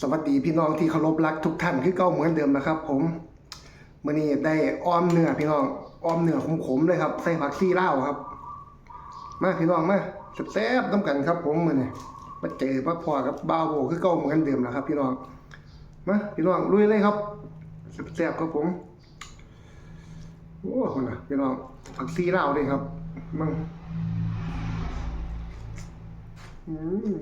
สวัสดีพี่น้องที่เคารพรักทุกท่านคือเก้าเหมือนเดิมนะครับ ผมมื่อนี้ได้อ้อมเนื้อพี่น้องอ้อมเนื้อขมๆเลยครับ ใส่ผักซี่เล่าครับ มาพี่น้องมาแซ่บๆต้องกันครับ ผมมื่อนี้มาเจอพ่อพ่อกับบ้าวโบคือเก้าเหมือนเดิมแล้วครับ พี่น้องมาพี่น้องลุยเลยครับแซ่บๆครับผมโอ้โหนะพี่น้องผักซี่เล่าเลยครับมั่งอืม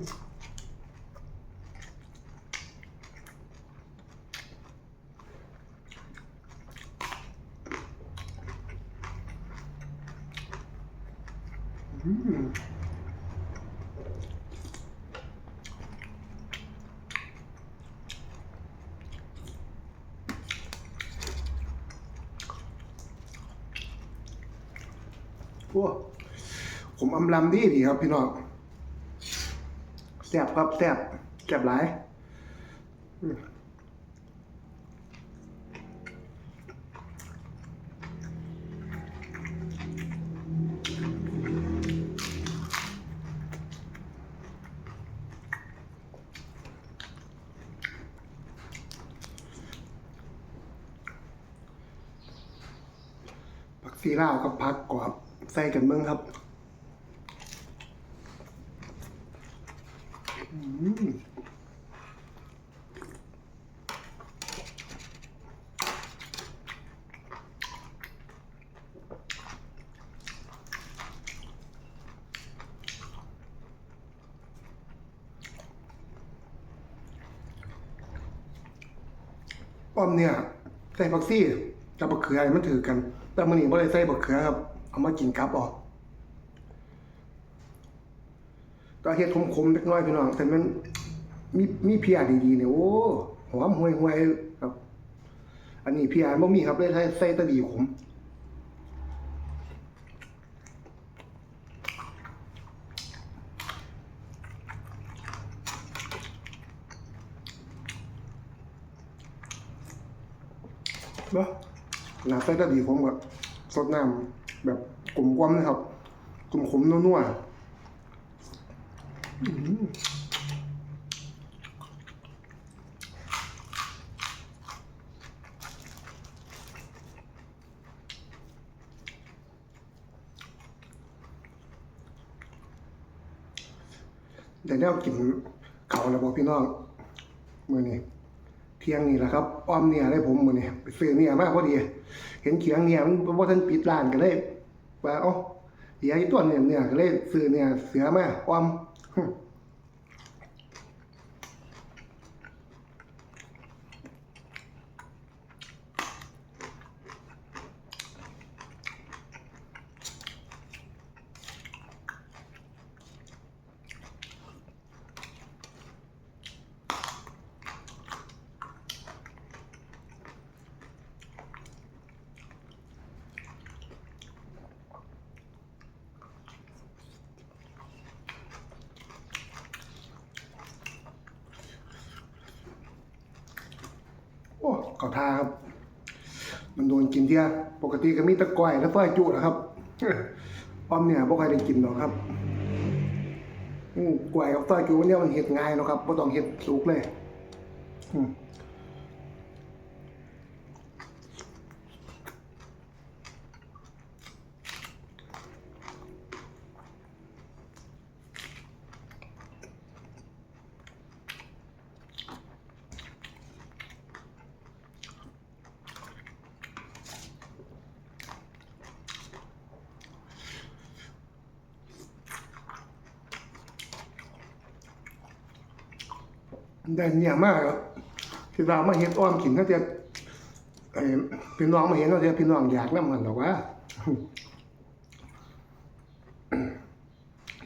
โอ้ผมอำลำดีดีครับพี่น้องแซ่บครับแซ่บแซ่บหลาย ซีลาวกับผักกรอบใส่กันเมืองครับอ้อมเนี่ยใส่ผักซี่กับบักเขือมันถือกัน แต่มันนี่บ่ได้ใส่บักเขือครับ เอามากินกับออกก็เฮ็ดขมๆเล็กน้อยพี่น้องแต่มันมีมีเพียดีๆเนี่ยโอ้หอมห่วยๆครับ อันนี้เพียบ่มีครับเลยใส่ใส่ตะดีขมเนาะหนาไส้ก็ดีผมแบบ สดน้ำแบบกลมกลมนะครับกลมขมนัวๆอื้อหือเดี๋ยวเนี่ยกินเขาแล้วบอกพี่น้องมือนี้ เที่ยงนี่แหละครับอ้อมเนี่ยได้ผมมือนี่ไปซื้อเนี่ยมากพอดี เห็นเขียงเนี่ยมันว่าท่านปิดร้านกันเลยว่าเอ๋อเดี๋ยวไอ้ตัวเนี่ยเนี่ยก็เลยซื้อเนี่ยเสือมาอ้อม ฮึโอ้ขอทาครับ มันโดนกินเที่ยปกติก็มีตะก้อยแล้วเฟ้อจุนะครับอ้อมเนี่ยพวกใครได้กินหรอกครับอืมกล้วยกับเฟ้ยจุเนี่ยมันเห็ดง่ายนะครับบ่ต้องเห็ดสุกเลย อืม ได้เนี่ยมากครับพี่น้องมาเห็นอ้อมกินก็จะไอ้พี่น้องมาเห็นก็จะพี่น้องอยากน้ำมันหรอกว่า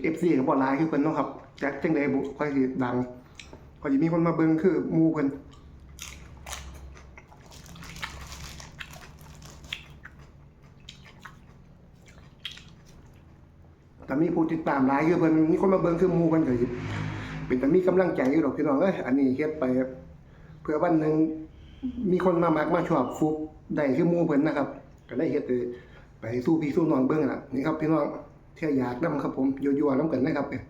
เอฟซีกับบอลไลน์คือเพิ่นเนาะครับจากจังใดบุค่อยสิดังค่อยสิมีคนมาเบิ่งคือหมู่เพิ่นแต่มีผู้ติดตามหลายคือเพิ่นมีคนมาเบิ่งคือหมู่เพิ่นก็สิ เป็นแต่มีกำลังใจอยู่ดอกพี่น้องเอ้ยอันนี้เฮ็ดไปเพื่อวันหนึ่งมีคนมามักมาชอบฟุกได้คือหมู่เพิ่นนะครับ ก็ได้เฮ็ดไปสู้พี่สู้น้องเบิ่งน่ะนี่ครับพี่น้องเที่ยอยากนํครับผมยั่วๆนํกันนะครับเนี่ย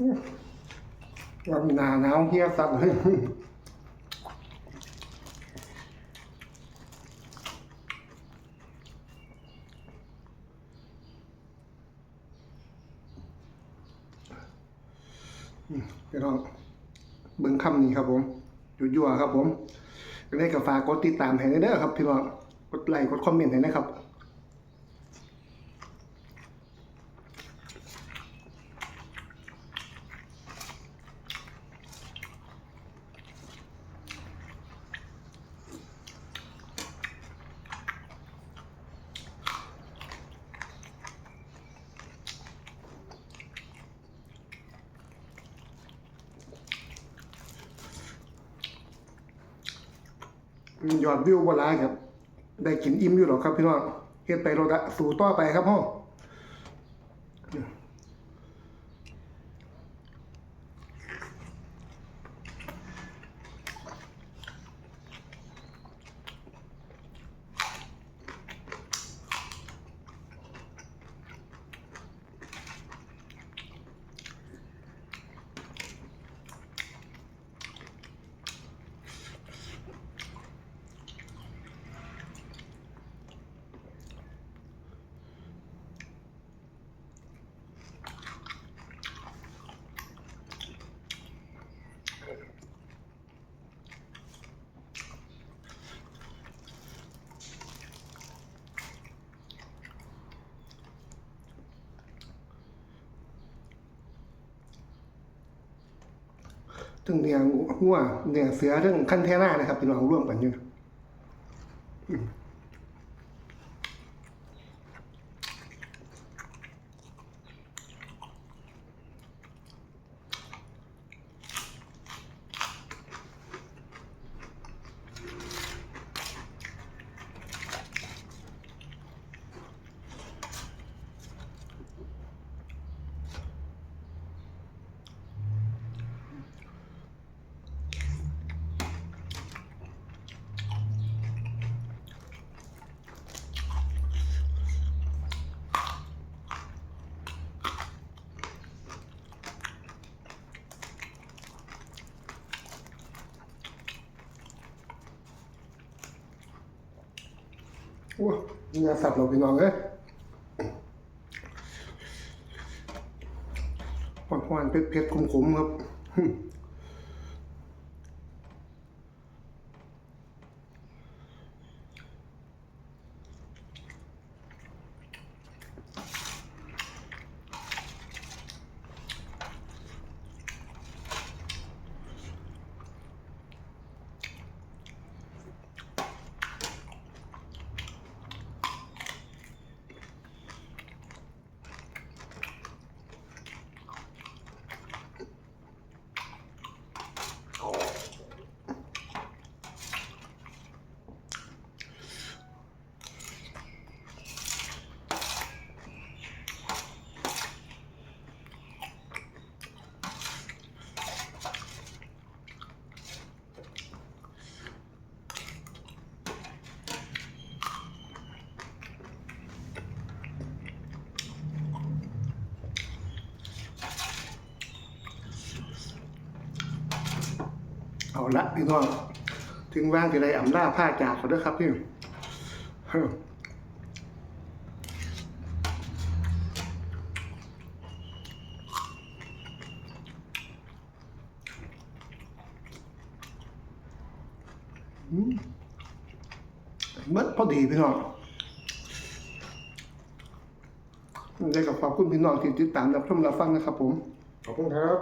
ว่ามีนาหนาวเฮียสัตว์เลยอืมพี่น้องเบิ่งคำนี้ครับผมยั่วๆครับผมก็ได้กับฝากกดติดตามให้เด้อครับพี่น้องกดไลค์กดคอมเมนต์ให้นะครับ ยอดวิวบ่หลายครับ ได้กินอิ่มอยู่หรอกครับพี่น้องเฮ็ดไปเราสู่ต่อไปครับพ่อ ถึงเนี่ยหัวเนี่ยเสือเรื่องขั้นแท่หน้านะครับพี่น้องร่วมกันอยู่ อืมโอ้เนื้อสับเราพี่น้องเอ้ยหวานๆเผ็ดๆขมๆครับ เอาละพี่น้อง ถึงว่างจะได้อำลาผ้าจากเขาด้วยครับพี่เฮ้ออืมเมื่อพอดีพี่น้องได้กับขอบคุณพี่น้องที่ติดตามรับชมรับฟังนะครับผม ขอบคุณครับ